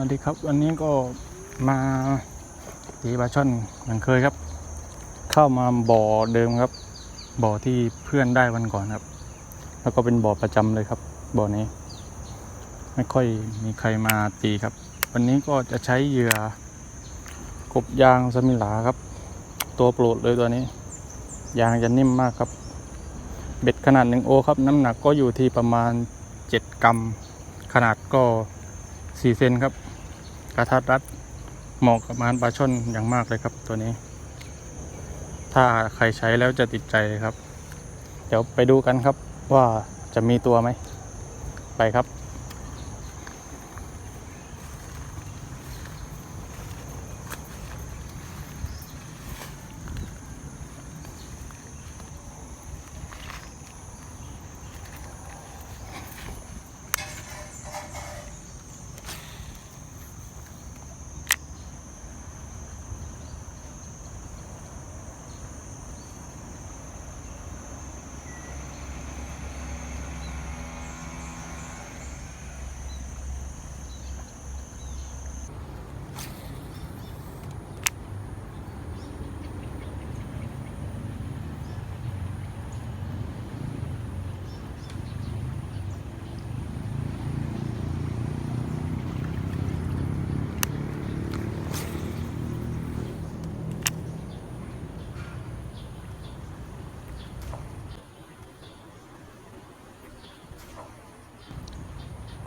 วัสดีครับ วันนี้ก็มาตีปลาช่อนเหมือนเคยครับ เข้ามาบ่อเดิมครับ บ่อที่เพื่อนได้วันก่อนครับ แล้วก็เป็นบ่อประจำเลยครับ บ่อนี้ ไม่ค่อยมีใครมาตีครับ วันนี้ก็จะใช้เหยื่อกบยางสมิลาครับ ตัวโปรดเลยตัวนี้ ยางจะนิ่มมากครับ เบ็ดขนาดหนึ่งโอครับ น้ำหนักก็อยู่ที่ประมาณ 7 กรัม ขนาดก็4เซนครับ กระทัดรัดเหมาะกับมานปลาช่อนอย่างมากเลยครับตัวนี้ ถ้าใครใช้แล้วจะติดใจครับ เดี๋ยวไปดูกันครับว่าจะมีตัวไหมไปครับ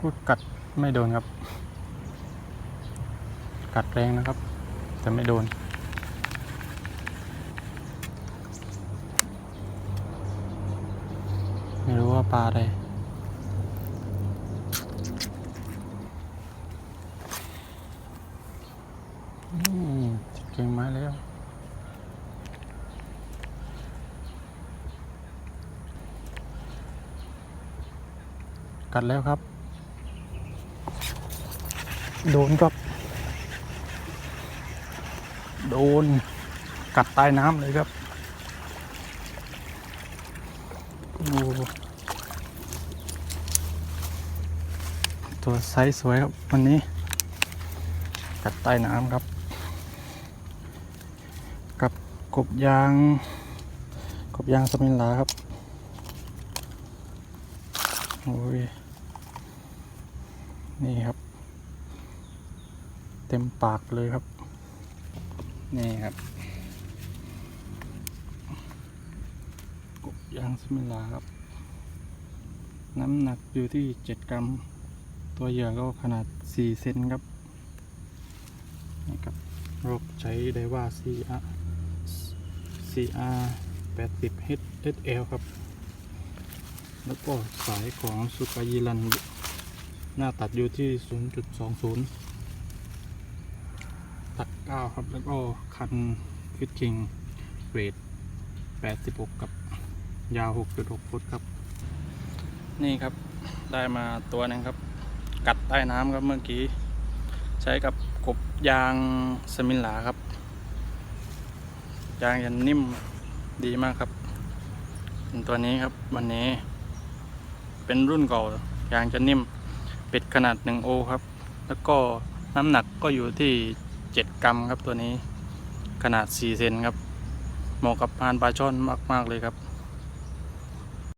กูกัดไม่โดนครับ กัดแรงนะครับ แต่ไม่โดน ไม่รู้ว่าปลาอะไรอืมเก่งม้แล้วกัดแล้วครับ โดนครับ โดนกัดใต้น้ำเลยครับโอ้ตัวไซส์สวยครับวันนี้ กัดใต้น้ำครับ กับกบยาง กบยางสมิลลาครับโอ้ยนี่ครับ เต็มปากเลยครับ นี่ครับกบยางสมิลาครับ น้ำหนักอยู่ที่ 7 กรัม ตัวเหยื่อก็ขนาด 4 เซนครับนี่ครับรบใช้ได้ว่า CR CR 80 HSL ครับ แล้วก็สายของสุกายีรันหน้าตัดอยู่ที่ 0.20 ตัด9ครับ แล้วก็คันฟิตคิงเวท86กับยาว6.6ฟุตครับ นี่ครับได้มาตัวนึงครับ กัดใต้น้ำครับเมื่อกี้ ใช้กับกบยางสมิลลาครับ ยางยันนิ่มดีมากครับ ตัวนี้ครับวันนี้ เป็นรุ่นเก่ายางจะนิ่ม เป็ดขนาด 1 โอครับ แล้วก็น้ำหนักก็อยู่ที่ 7 กรัมครับตัวนี้ขนาด 4 เซนครับเหมาะกับพานปลาช่อนมาก ๆ เลยครับ